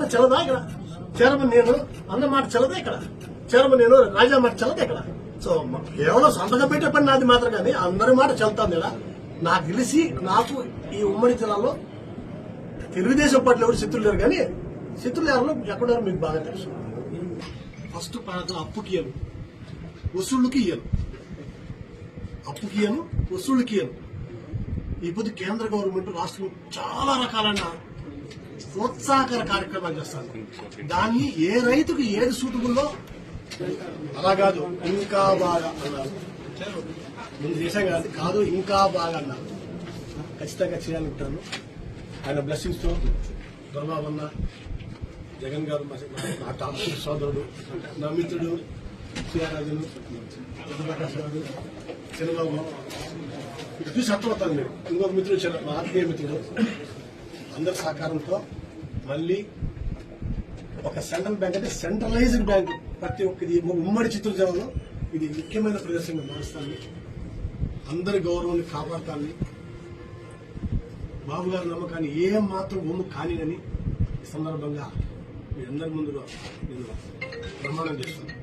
మాట చెల్లదా ఇక్కడ? చైర్మన్ నేను అన్న మాట చెల్లదా ఇక్కడ? చైర్మన్ నేను రాజా మాట చెల్లదా ఇక్కడ? సో కేవలం సంతకం పెట్టే పని నాది మాత్రం కానీ అందరి మాట చెల్తాను ఇలా నాకు తెలిసి నాకు ఈ ఉమ్మడి జిల్లాలో తెలుగుదేశం పట్ల ఎవరు శత్రులు లేరు కానీ శత్రులు ఎవరు ఎక్కడారు మీకు బాగా తెలుసు. ఫస్ట్ ప్రాంతం అప్పుకి ఇయ్యను. వసూళ్ళకి ఇయ్యను. అప్పుకి ఇయ్యను వసూళ్ళకి ఇయ్యను. ఇప్పుడు కేంద్ర గవర్నమెంట్ రాష్ట్రం చాలా రకాలైన ప్రోత్సాహకర కార్యక్రమాలు చేస్తాను. దాన్ని ఏ రైతుకు ఏది సూటుబుల్లో? అలా కాదు ఇంకా బాగా అన్నారు. ముందు చేశాం కాదు కాదు ఇంకా బాగా అన్నారు. ఖచ్చితంగా చేయాలంటాను ఆయన బ్లెస్సింగ్స్తో దొరబాబన్న జగన్ గారు నా టాప్ సోదరుడు నా మిత్రుడు సిఆరాజును ప్రకాష్ గారు చంద్రబాబు ఇటు చూసి అర్థమవుతాను మీరు ఇంకొక మిత్రుడు మా ఆత్మీయ మిత్రుడు. అందరి సహకారంతో మళ్ళీ ఒక సెంట్రల్ బ్యాంక్ అంటే సెంట్రలైజ్డ్ బ్యాంక్. ప్రతి ఒక్కది ఉమ్మడి చిత్తూరు జిల్లాలో ఇది ముఖ్యమైన ప్రదేశంగా మారుస్తాను అందరి గౌరవాన్ని కాపాడతాన్ని బాబు గారి నమ్మకాన్ని ఏం మాత్రం ఒమ్ము కానిదని ఈ సందర్భంగా మీ అందరి ముందుగా నేను ప్రమాణం చేస్తాను